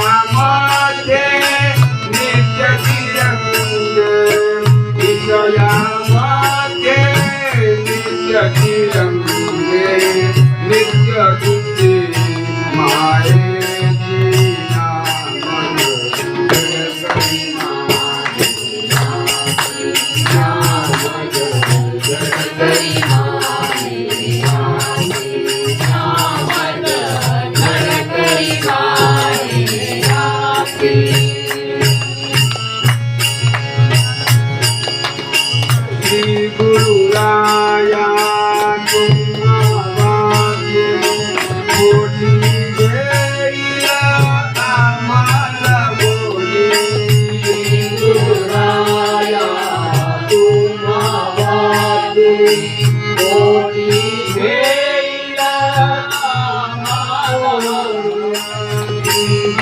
Ram Thank you.